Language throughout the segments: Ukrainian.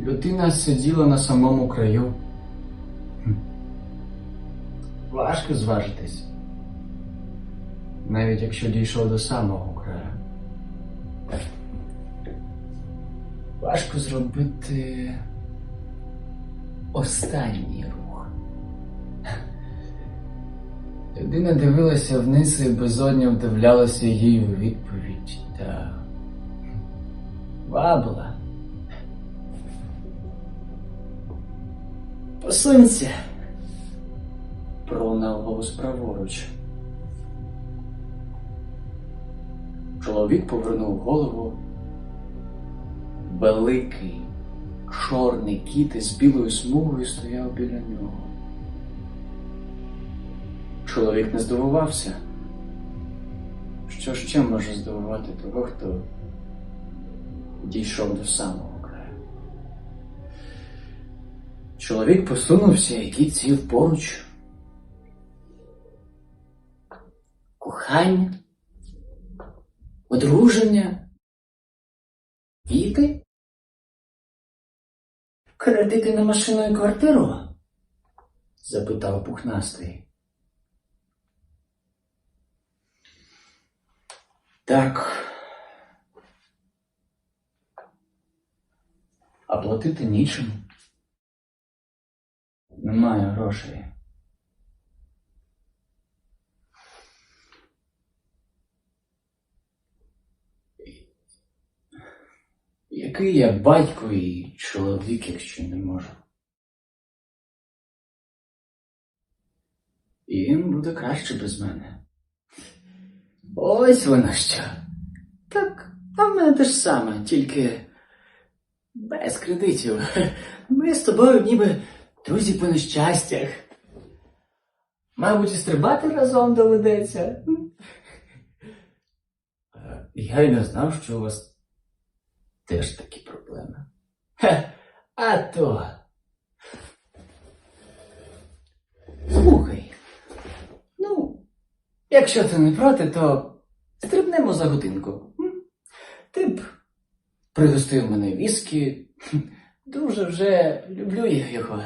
Людина сиділа на самому краю. Важко зважитись. Навіть якщо дійшов до самого краю. Важко зробити останній рух. Людина дивилася вниз і безодня вдивлялася їй у відповідь та вабила. Посунься. Пролунав голос праворуч. Чоловік повернув голову. Великий чорний кіт із білою смугою стояв біля нього. Чоловік не здивувався. Що ще може здивувати того, хто дійшов до самого Чоловік посунувся, і кіт сів поруч. Кохання, одруження, діти, кредити на машину і квартиру? запитав пухнастий. Так. А платити нічим. Немає грошей. Який я батько і чоловік, якщо не можу? І їм буде краще без мене. Ось воно що. Так, а в мене те ж саме, тільки без кредитів. Ми з тобою ніби друзі по нещастях. Мабуть, і стрибати разом доведеться. Е, Я й не знав, що у вас теж такі проблеми. Хе, а то. Слухай. Ну, якщо ти не проти, то стрибнемо за годинку. Ти б пригостив мене віскі. Дуже вже люблю я його.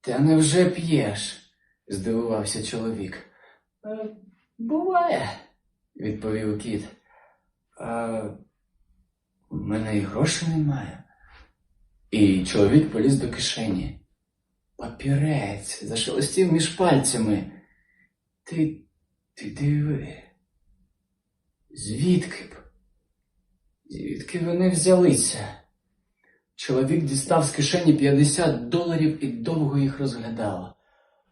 Та невже п'єш? здивувався чоловік. «Е, Буває, відповів кіт. А у мене і грошей немає. І чоловік поліз до кишені. Папірець зашелестів між пальцями. Ти. ти диви. Звідки б? Звідки вони взялися? Чоловік дістав з кишені 50 доларів і довго їх розглядав.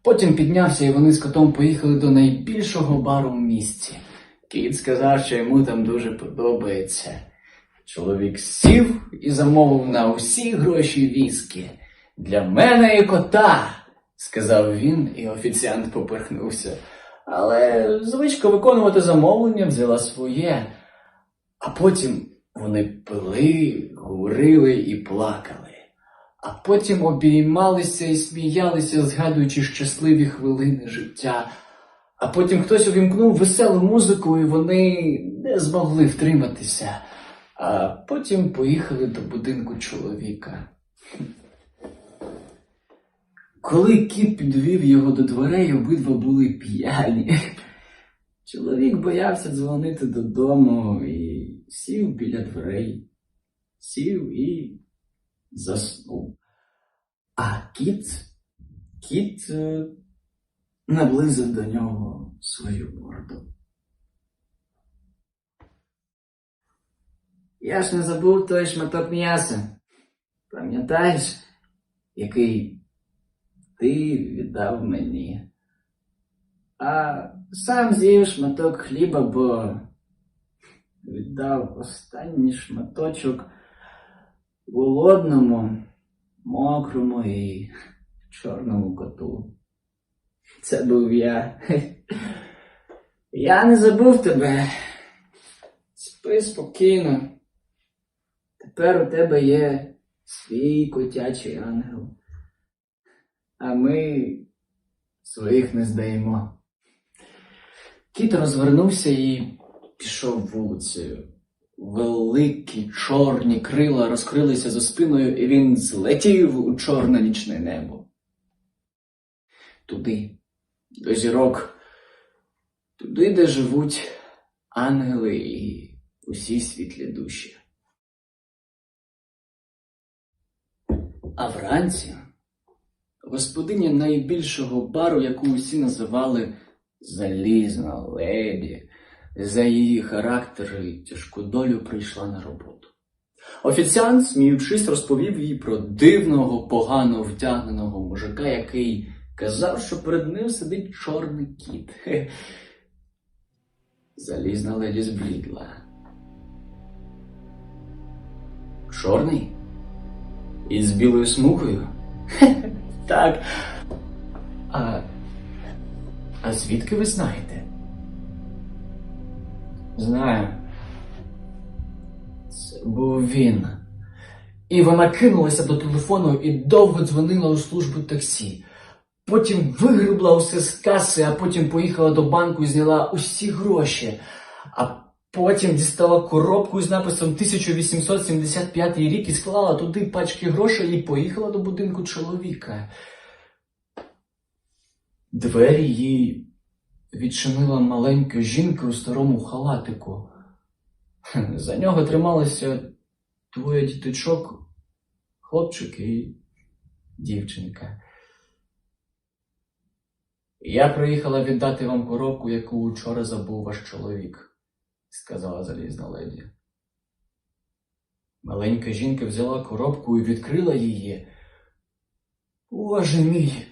Потім піднявся, і вони з котом поїхали до найбільшого бару в місті. Кіт сказав, що йому там дуже подобається. Чоловік сів і замовив на усі гроші віскі. Для мене і кота, сказав він, і офіціант поперхнувся. Але звичка виконувати замовлення взяла своє. А потім вони пили, говорили і плакали. А потім обіймалися і сміялися, згадуючи щасливі хвилини життя. А потім хтось увімкнув веселу музику, і вони не змогли втриматися. А потім поїхали до будинку чоловіка. Коли кіт підвів його до дверей, обидва були п'яні. Чоловік боявся дзвонити додому і сів біля дверей, сів і заснув. А кіт, кіт е, наблизив до нього свою морду. Я ж не забув той шматок м'яса. Пам'ятаєш, який ти віддав мені? А сам з'їв шматок хліба, бо віддав останній шматочок голодному, мокрому і чорному коту. Це був я. Я не забув тебе. Спи спокійно. Тепер у тебе є свій котячий ангел. А ми своїх не здаємо. Кіт розвернувся і пішов вулицею. Великі чорні крила розкрилися за спиною, і він злетів у чорне нічне небо. Туди, до зірок, туди, де живуть ангели і усі світлі душі. А вранці господиня найбільшого бару, яку усі називали Залізна леді, за її характер і тяжку долю прийшла на роботу. Офіціант, сміючись, розповів їй про дивного, погано вдягненого мужика, який казав, що перед ним сидить чорний кіт. Залізна леді зблідла. Чорний? Із білою смугою? Так. А, а звідки ви знаєте? Знаю. Це був він. І вона кинулася до телефону і довго дзвонила у службу таксі. Потім вигребла усе з каси, а потім поїхала до банку і зняла усі гроші. А потім дістала коробку з написом 1875 рік і склала туди пачки грошей і поїхала до будинку чоловіка. Двері їй відчинила маленька жінка у старому халатику. За нього трималося двоє діточок, хлопчик і дівчинка. Я приїхала віддати вам коробку, яку вчора забув ваш чоловік, сказала залізна леді. Маленька жінка взяла коробку і відкрила її. Боже мій,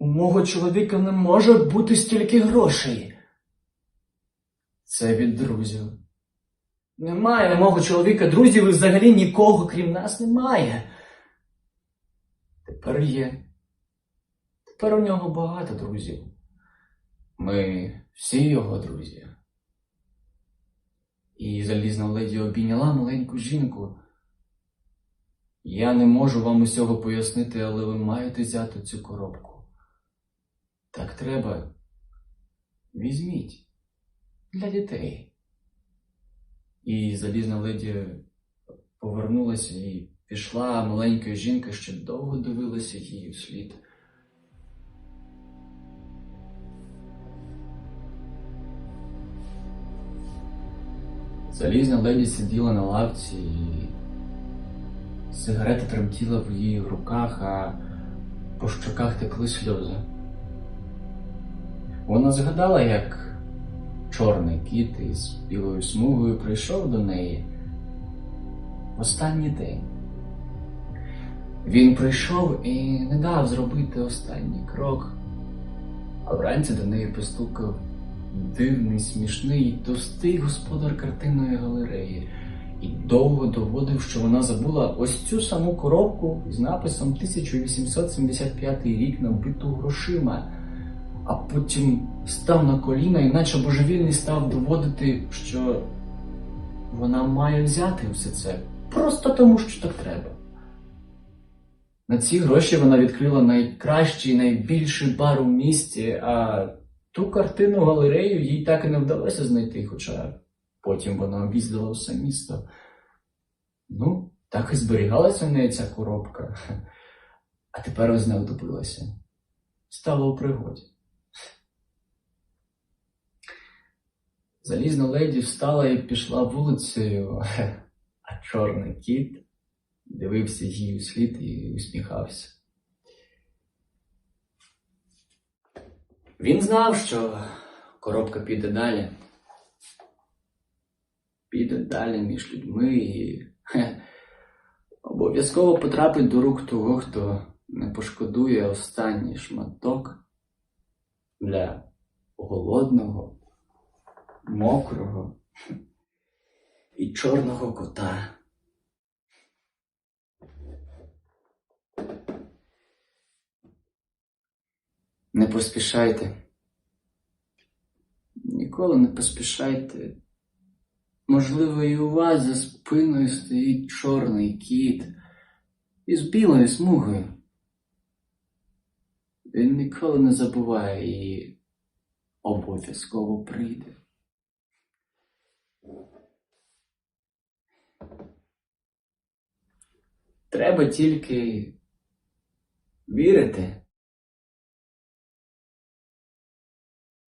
у мого чоловіка не може бути стільки грошей. Це від друзів. Немає мого чоловіка друзів і взагалі нікого, крім нас, немає. Тепер є. Тепер у нього багато друзів. Ми всі його друзі. І залізна леді обійняла маленьку жінку. Я не можу вам усього пояснити, але ви маєте взяти цю коробку. Так треба. Візьміть для дітей. І залізна леді повернулася і пішла, маленька жінка ще довго дивилася їй вслід. Залізна леді сиділа на лавці і сигарета тремтіла в її руках, а по щоках текли сльози. Вона згадала, як чорний кіт із білою смугою прийшов до неї в останній день. Він прийшов і не дав зробити останній крок, а вранці до неї постукав дивний, смішний, товстий господар картинної галереї і довго доводив, що вона забула ось цю саму коробку з написом 1875 рік набиту грошима, а потім став на коліна і наче божевільний став доводити, що вона має взяти все це просто тому, що так треба. На ці гроші вона відкрила найкращий, найбільший бар у місті, а ту картину галерею їй так і не вдалося знайти, хоча потім вона об'їздила все місто. Ну, так і зберігалася в неї ця коробка. А тепер ось не утопилася. Стала у пригоді. Залізна леді встала і пішла вулицею, а чорний кіт дивився їй у слід і усміхався. Він знав, що коробка піде далі. Піде далі між людьми і обов'язково потрапить до рук того, хто не пошкодує останній шматок для голодного, мокрого і чорного кота. Не поспішайте. Ніколи не поспішайте. Можливо, і у вас за спиною стоїть чорний кіт із білою смугою. Він ніколи не забуває і обов'язково прийде. Треба тільки вірити.